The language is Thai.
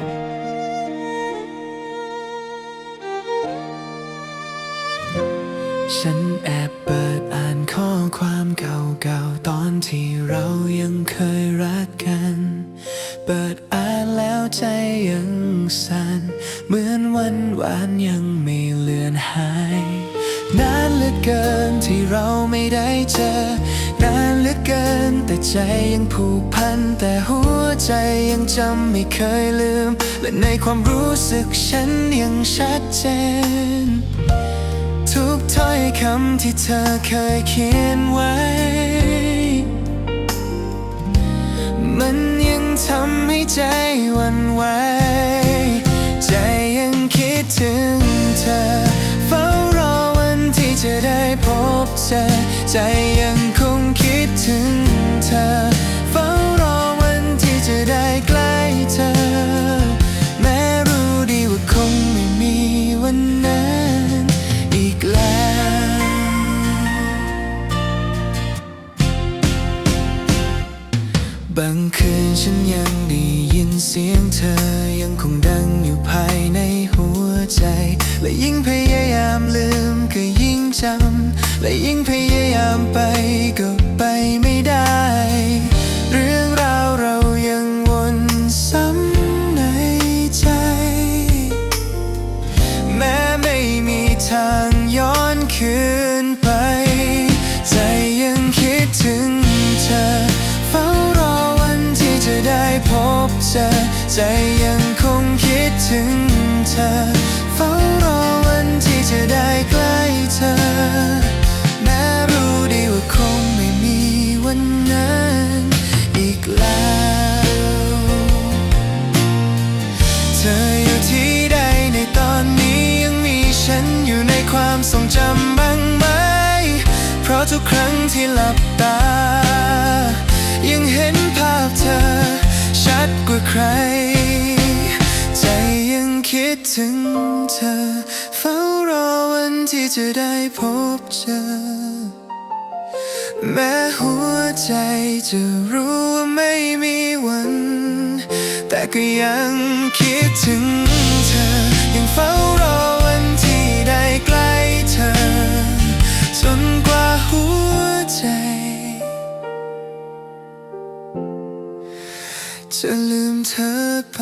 ฉันแอบเปิดอ่านข้อความเก่าๆ ตอนที่เรายังเคยรักกัน เปิดอ่านแล้วใจยังสั่น เหมือนวันหวานยังไม่เลือนหาย นานเหลือเกินที่เราไม่ได้เจอ กิน แต่ใจยังผูกพัน แต่หัวใจยังจำไม่เคยลืม และในความรู้สึกฉันยังชัดเจน ทุกถ้อยคำที่เธอเคยเขียนไว้ มันยังทำให้ใจวันไหวใจยังคิดถึงเธอ เฝ้ารอวันที่จะได้พบเจอใจยัง บางคืนฉันยังได้ยินเสียงเธอยังคงดังอยู่ภายในหัวใจ และยิ่งพยายามลืมก็ยิ่งจำ และยิ่งพยายามไปก็ไปไม่ได้ เรื่องราวเรายังวนซ้ำในใจ แม้ไม่มีทางย้อนคืนไป ใจยังคิดถึงเธอ เจอ ใจยังคงคิดถึงเธอ เฝ้ารอวันที่จะได้ใกล้เธอ แม้รู้ดีว่าคงไม่มีวันนั้นอีกแล้ว เธออยู่ที่ใดในตอนนี้ยังมีฉันอยู่ในความทรงจำบ้างไหม เพราะทุกครั้งที่หลับตา ยังเห็นภาพเธอ ใคร ใจยังคิดถึงเธอ เฝ้ารอวันที่จะได้พบเจอ แม้หัวใจจะรู้ว่าไม่มีวัน แต่ก็ยังคิดถึงเธอ ยังเฝ้ารอ จะลืมเธอไป